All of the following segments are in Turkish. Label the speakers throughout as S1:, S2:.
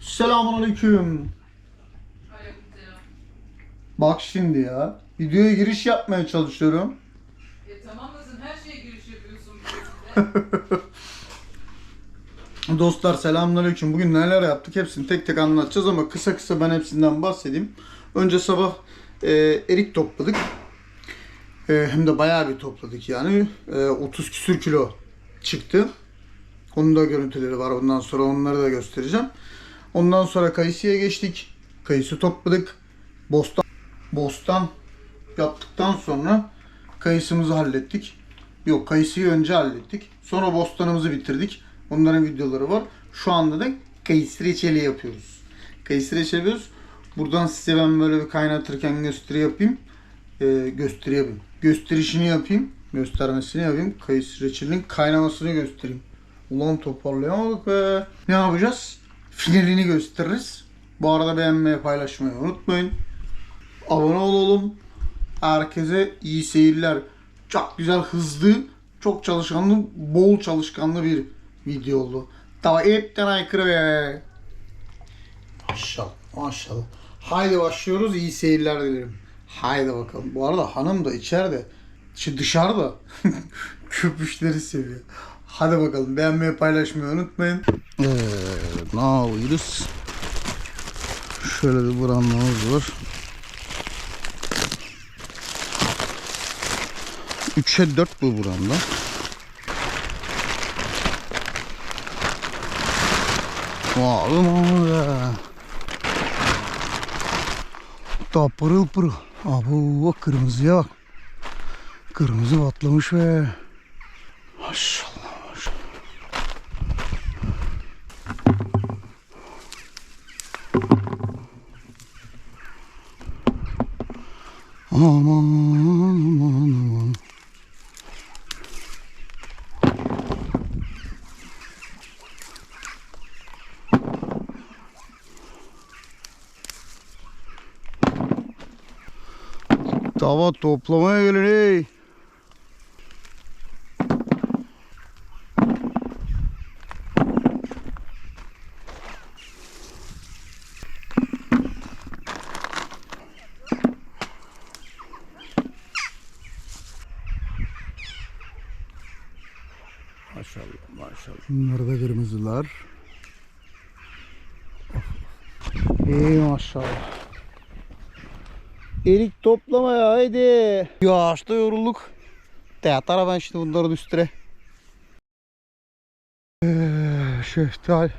S1: Selamun aleyküm. Bak şimdi ya. Videoya giriş yapmaya çalışıyorum.
S2: E tamam sen her şeye giriş yapıyorsun.
S1: Dostlar selamünaleyküm. Bugün neler yaptık hepsini tek tek anlatacağız ama kısa kısa ben hepsinden bahsedeyim. Önce sabah e, erik topladık. E, hem de bayağı bir topladık yani. E, 30 küsür kilo çıktı. Onun da görüntüleri var. Ondan sonra onları da göstereceğim. Ondan sonra kayısıya geçtik. Kayısı topladık. Bostan bostan yaptıktan sonra kayısımızı hallettik. Yok kayısıyı önce hallettik. Sonra bostanımızı bitirdik. Onların videoları var. Şu anda da kayısı reçeli yapıyoruz. Kayısı reçeli yapıyoruz. Buradan size ben böyle bir kaynatırken gösteri yapayım. Ee, gösteri yapayım. Gösterişini yapayım. Göstermesini yapayım. Kayısı reçelinin kaynamasını göstereyim. Ulan toparlayamadık be. Ne yapacağız? Finalini gösteririz. Bu arada beğenmeyi paylaşmayı unutmayın. Abone olalım. Herkese iyi seyirler. Çok güzel, hızlı, çok çalışkanlı, bol çalışkanlı bir video oldu. Daha hepten aykırı be. Maşallah, maşallah. Haydi başlıyoruz. İyi seyirler dilerim. Haydi bakalım. Bu arada hanım da içeride. Şu dışarıda. Köpüşleri seviyor. Hadi bakalım. Beğenmeyi paylaşmayı unutmayın. Ne yapıyoruz? Şöyle bir brandamız var. 3'e 4 bu buranda. Vay be. Daha pırıl pırıl. Abi bak kırmızıya bak. Kırmızı be. Maşallah maşallah. Aman aman aman. Tava toplamaya gelin ey. Maşallah maşallah. Bunlar da kırmızılar. İyi maşallah. Erik toplamaya haydi. Yağışta yorulduk. Teatara ben şimdi bunların üstüne. Ee, şeftali.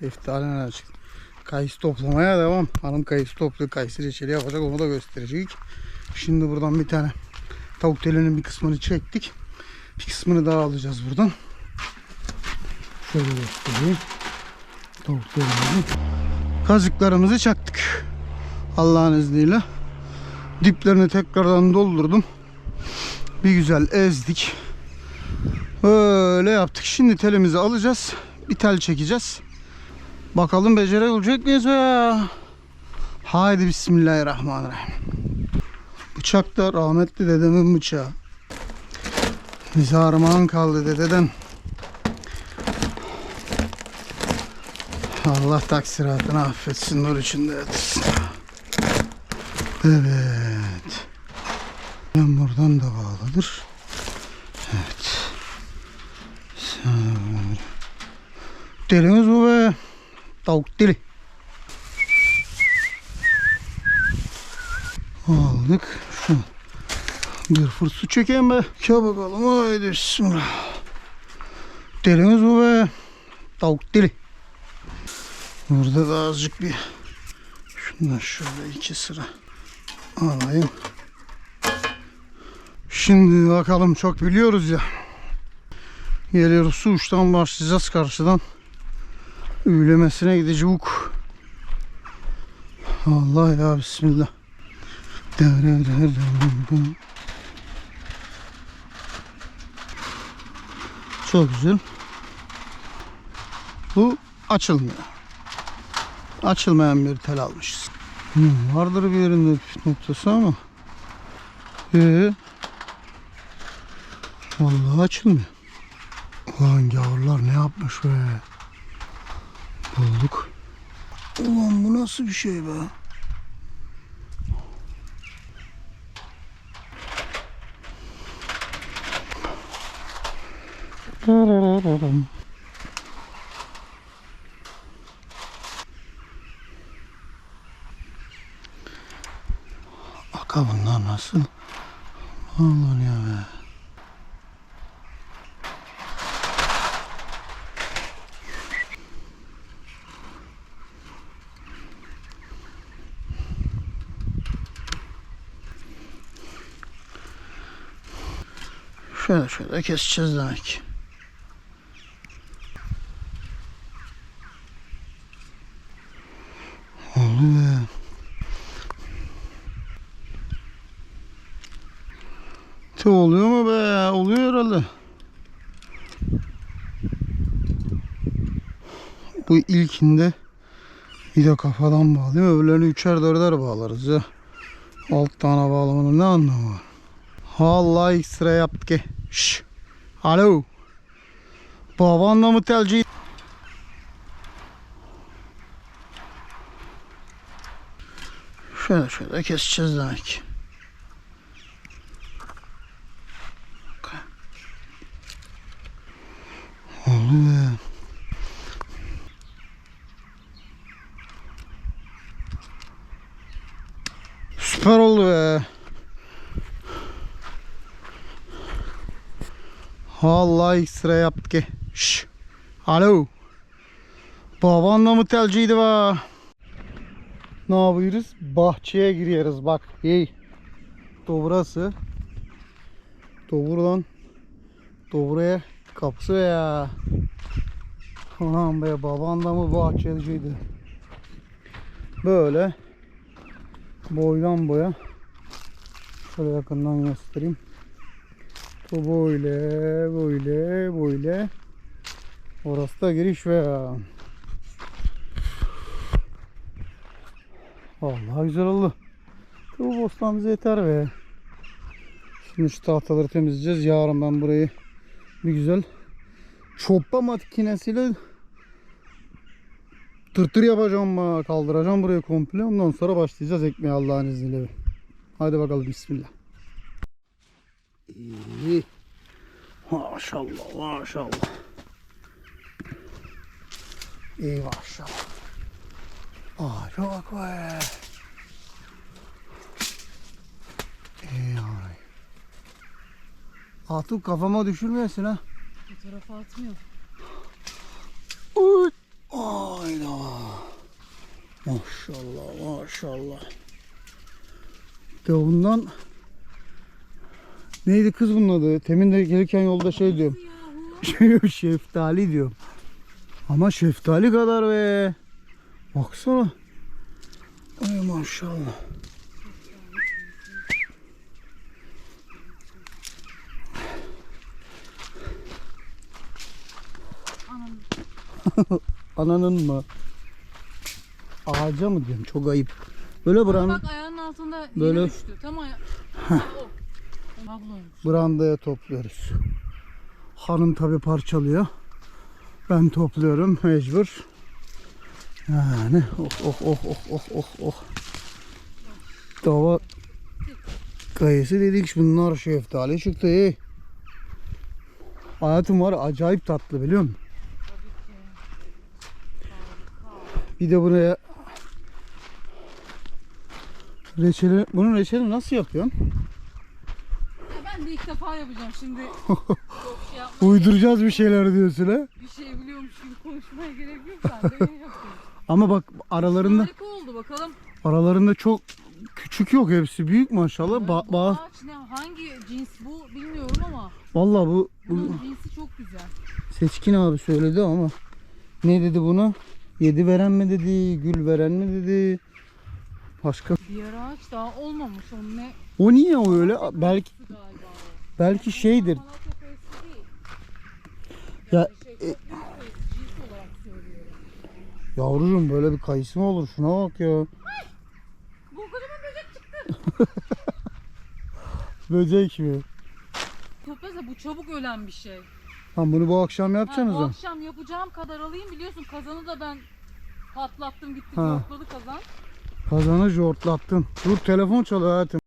S1: Şeftali nereden çıktı? Kayısı toplamaya devam. Hanım kayısı topluyor. Kayısı reçeli yapacak. Onu da gösterecek. Şimdi buradan bir tane tavuk telinin bir kısmını çektik. Bir kısmını daha alacağız buradan. Şöyle göstereyim. Tavuk telini. Kazıklarımızı çaktık. Allah'ın izniyle. Diplerini tekrardan doldurdum. Bir güzel ezdik. Böyle yaptık. Şimdi telimizi alacağız. Bir tel çekeceğiz. Bakalım becerebilecek miyiz be? Haydi bismillahirrahmanirrahim. Bıçak da rahmetli dedemin bıçağı. Bize armağan kaldı dededen. Allah taksiratını affetsin, nur içinde yatırsın. Evet. Ben buradan da bağlıdır. Evet. Delimiz bu be. Tavuk deli. Aldık. Şu bir fırt su çekeyim be. Gel bakalım. Haydi bismillah. Delimiz bu be. Tavuk deli. Burada da azıcık bir şundan şöyle iki sıra alayım. Şimdi bakalım çok biliyoruz ya. Geliyoruz su uçtan başlayacağız karşıdan. Üylemesine gideceğiz. Allah ya bismillah. Çok güzel. Bu açılmıyor. Açılmayan bir tel almışız. Hmm, vardır bir yerinde püf noktası ama. Ee, vallahi açılmıyor. Ulan gavurlar ne yapmış be. Bulduk. Ulan bu nasıl bir şey be? Aka bunlar nasıl? Ya be. Şöyle şöyle keseceğiz demek. Oldu be. Te oluyor mu be? Oluyor herhalde. Bu ilkinde bir de kafadan bağlıyor. Öbürlerini üçer dörder bağlarız ya. Alt tane bağlamanın ne anlamı var? Allah ekstra yaptık. ki. Şş. Alo. Babanla mı telci? Şöyle şöyle keseceğiz demek. Oldu be. Süper oldu be. Allah ekstra yaptık. ki. Şş. Alo. Babanla mı telciydi va? Ne yapıyoruz? Bahçeye giriyoruz bak. Hey. Buradan. To buraya. Kapısı ya. Ulan be baban da mı bahçeciydi? Böyle. Boydan boya. Şöyle yakından göstereyim. Bu böyle, böyle, böyle. Orası da giriş ve Vallahi güzel oldu. Bu bostan yeter be. Şimdi şu tahtaları temizleyeceğiz. Yarın ben burayı bir güzel çoppa makinesiyle tırtır yapacağım. bak, Kaldıracağım burayı komple. Ondan sonra başlayacağız ekmeğe Allah'ın izniyle. Hadi bakalım bismillah. İyi. Maşallah maşallah. İyi maşallah. Aa çok be. İyi ay. Kafama düşürmeyesin ha.
S2: Fotoğrafı atmıyor.
S1: Uy. Ayda. Maşallah maşallah. De bundan neydi kız bunun adı? Temin de gelirken yolda şey diyorum. Şeftali diyorum. Ama şeftali kadar be. Baksana. Ay maşallah. Ananın mı? Ağaca mı diyorum? Çok ayıp. Böyle buranın
S2: Bak ayağının altında
S1: Böyle-
S2: düştü. Tam aya...
S1: Brandaya topluyoruz. Hanım tabi parçalıyor. Ben topluyorum mecbur. Yani oh oh oh oh oh oh oh. Dava kayısı dedik bunlar şeftali çıktı. iyi. Hayatım var acayip tatlı biliyor musun? Bir de buraya reçeli, bunun reçeli nasıl yapıyorsun?
S2: Ben de ilk defa yapacağım şimdi. Çok şey.
S1: Uyduracağız bir şeyler diyorsun ha.
S2: Bir şey biliyormuş gibi konuşmaya gerek yok. Yapıyorum.
S1: Ama bak aralarında
S2: Harika oldu bakalım.
S1: aralarında çok küçük yok hepsi büyük maşallah. Ba,
S2: bu
S1: ba-
S2: ağaç ne? Hangi cins bu bilmiyorum ama
S1: Vallahi bu, bu
S2: bunun cinsi çok güzel.
S1: Seçkin abi söyledi ama ne dedi bunu? Yedi veren mi dedi, gül veren mi dedi. Başka
S2: Diğer ağaç daha olmamış. Onun ne?
S1: o niye öyle? Belki
S2: Galiba o.
S1: belki şeydir. Ya
S2: Şey, söylüyorum.
S1: yavrucuğum böyle bir kayısı mı olur? Şuna bak ya.
S2: Bu kocaman böcek çıktı.
S1: Böcek mi?
S2: Toplarsa bu çabuk ölen bir şey.
S1: Tamam bunu bu akşam
S2: Ha,
S1: yapacaksınız
S2: bu
S1: o.
S2: akşam yapacağım kadar alayım biliyorsun kazanı da ben Patlattım gitti
S1: Ha.
S2: korkladı kazan.
S1: Kazanı jortlattın. Dur telefon çalıyor hayatım.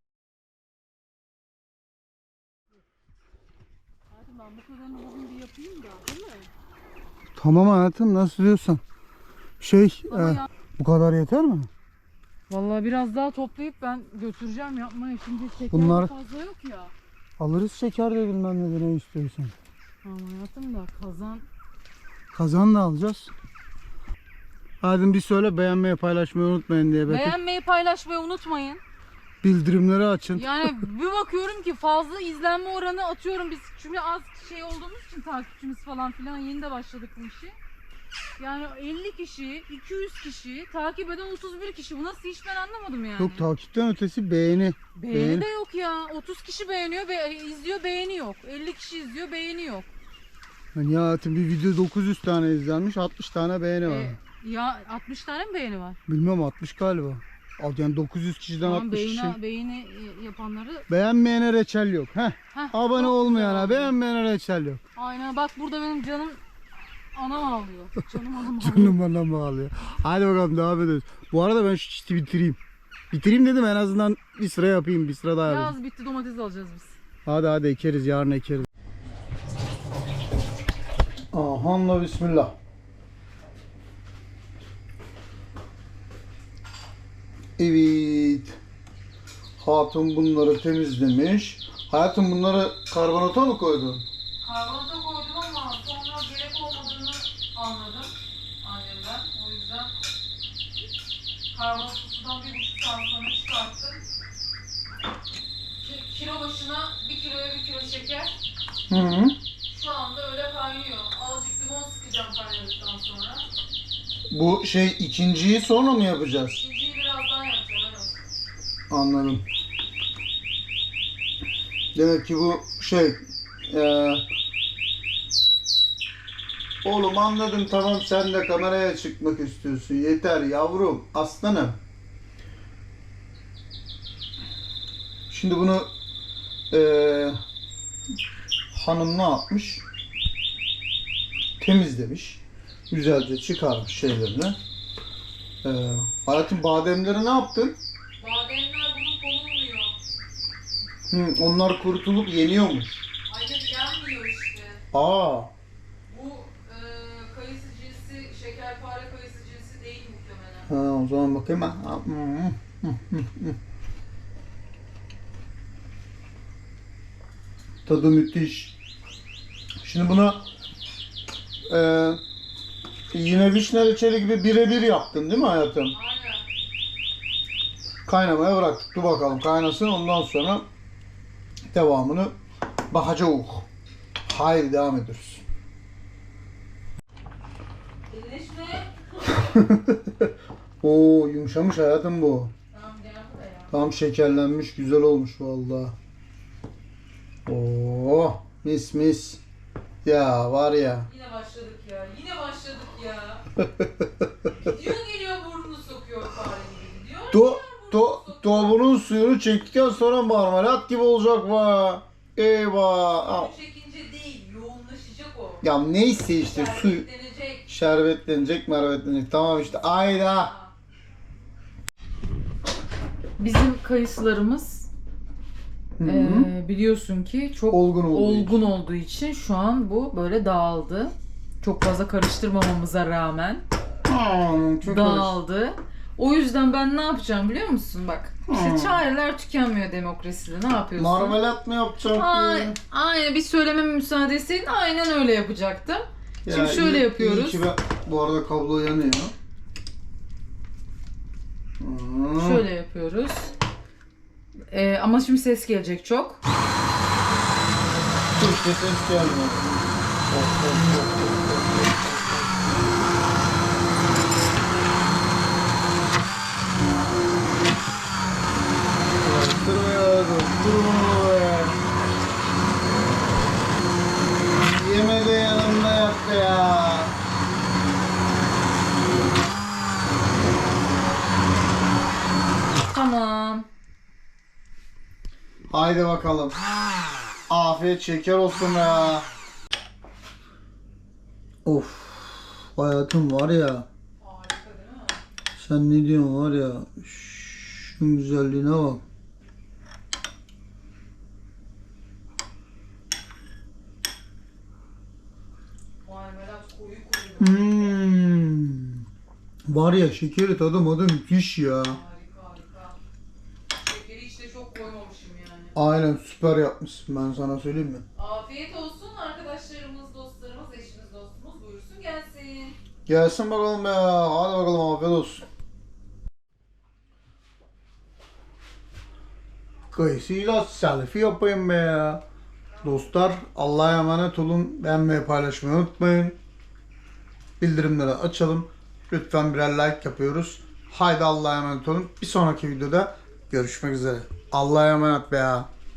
S2: Hadi ben bu kadarını bugün bir yapayım da değil mi?
S1: Tamam hayatım nasıl diyorsan. Şey e,
S2: ya-
S1: bu kadar yeter mi?
S2: Vallahi biraz daha toplayıp ben götüreceğim yapmaya. Şimdi şeker
S1: Bunlar-
S2: fazla yok ya.
S1: Alırız şeker de bilmem ne ne istiyorsan.
S2: Ama hayatım da kazan.
S1: Kazan da alacağız. Hadi bir söyle beğenmeyi paylaşmayı unutmayın diye. Belki
S2: Beğenmeyi paylaşmayı unutmayın.
S1: bildirimleri açın.
S2: Yani bir bakıyorum ki fazla izlenme oranı atıyorum biz çünkü az şey olduğumuz için takipçimiz falan filan yeni de başladık bu işi. Yani 50 kişi, 200 kişi, takip eden 31 kişi. Bu nasıl iş ben anlamadım yani.
S1: Yok takipten ötesi beğeni.
S2: beğeni,
S1: beğeni.
S2: de yok ya. 30 kişi beğeniyor, be izliyor, beğeni yok. 50 kişi izliyor, beğeni yok.
S1: Ya hayatım bir video 900 tane izlenmiş 60 tane beğeni var.
S2: E, ya 60 tane mi beğeni var?
S1: Bilmem 60 galiba. Yani 900 kişiden
S2: Tamam
S1: 60 kişi.
S2: beğeni, beğeni yapanları.
S1: Beğenmeyene reçel yok. Heh.
S2: Heh,
S1: Abone
S2: çok
S1: olmayana,
S2: güzel.
S1: beğenmeyene reçel yok.
S2: Aynen bak burada benim canım anam ağlıyor. Canım anam ağlıyor.
S1: Canım bana bağlıyor. Hadi bakalım devam ediyoruz. Bu arada ben şu çiti bitireyim. Bitireyim dedim en azından bir sıra yapayım, bir sıra daha yapayım.
S2: Yaz bitti domates alacağız biz.
S1: Hadi hadi ekeriz, yarın ekeriz. Ahanla bismillah. Evet. Hatun bunları temizlemiş. Hayatım bunları karbonata mı koydun?
S2: Karbonata koydum ama sonra gerek olmadığını anladım annemden. O yüzden karbonatı sudan bir buçuk saat sonra çıkarttım. Ki- Kilo başına bir kiloya bir kilo şeker.
S1: Hı hı.
S2: Şu anda öyle kaynıyor. Azıcık limon sıkacağım kaynadıktan sonra.
S1: Bu şey ikinciyi sonra mı yapacağız?
S2: İkinciyi birazdan yapacağım evet.
S1: Anladım. Demek ki bu şey eee Oğlum anladım tamam sen de kameraya çıkmak istiyorsun. Yeter yavrum aslanım. Şimdi bunu eee hanım ne yapmış? Temizlemiş. Güzelce çıkarmış şeylerini. Eee hayatım bademleri ne yaptın? Hı, onlar kurutulup yeniyormuş.
S2: Hayır yenmiyor işte.
S1: Aa,
S2: Bu e, kayısı cinsi, şekerpare kayısı cinsi değil muhtemelen.
S1: ha, o zaman bakayım ben. Tadı müthiş. Şimdi bunu e, yine vişne reçeli gibi birebir yaptın değil mi hayatım?
S2: Aynen.
S1: Kaynamaya bıraktık. Dur bakalım kaynasın ondan sonra devamını bakacağız. Hayır devam ediyoruz. Oo yumuşamış hayatım bu.
S2: Tamam.
S1: Tam şekerlenmiş, güzel olmuş vallahi. Oo, mis mis. Ya var ya.
S2: Yine başladık ya. Yine başladık ya.
S1: tavuğun suyunu çektikten sonra marmelat gibi olacak va. Eyvah.
S2: Suyu çekince değil, yoğunlaşacak o.
S1: Ya neyse işte su
S2: Şerbetlenecek.
S1: şerbetlenecek, mervetlenecek. Tamam işte. Ayda.
S2: Bizim kayısılarımız
S1: Hı hı.
S2: eee, biliyorsun ki çok
S1: Olgun olduğu
S2: olgun olduğu için şu an bu böyle dağıldı. Çok fazla karıştırmamamıza rağmen
S1: Aa, çok hoş.
S2: dağıldı. O yüzden ben ne yapacağım biliyor musun? Bak işte
S1: Hmm.
S2: çareler tükenmiyor demokraside. Ne yapıyorsun?
S1: Marmelat mı yapacak?
S2: Ay,
S1: diye.
S2: aynen bir söylememe müsaade etseydin aynen öyle yapacaktım.
S1: Ya
S2: Şimdi şöyle
S1: iyi-
S2: yapıyoruz.
S1: iyi ki ben- bu arada kablo yanıyor. Hmm.
S2: Şöyle yapıyoruz. Ee, ama şimdi ses gelecek çok.
S1: Dur işte ses gelmiyor. Of, of, of, of, of, of. Ulan Dur be ya, dur. Dur bunu be. Yemedi yanımda yattı ya.
S2: Tamam.
S1: Haydi bakalım. Afiyet şeker olsun ya. Of. Hayatım var ya.
S2: Harika değil mi?
S1: Sen ne diyorsun var ya. Şunun güzelliğine bak. Var ya şekeri tadı madı müthiş ya.
S2: Şekeri işte çok koymamışım yani.
S1: Aynen süper yapmışsın ben sana söyleyeyim mi?
S2: Afiyet olsun arkadaşlarımız, dostlarımız, eşimiz, dostumuz buyursun gelsin.
S1: Gelsin bakalım ya. Hadi bakalım afiyet olsun. Kayısıyla selfie yapayım be ya. Dostlar Allah'a emanet olun. Beğenmeyi paylaşmayı unutmayın. Bildirimleri açalım. Lütfen birer like yapıyoruz. Haydi Allah'a emanet olun. Bir sonraki videoda görüşmek üzere. Allah'a emanet be ya.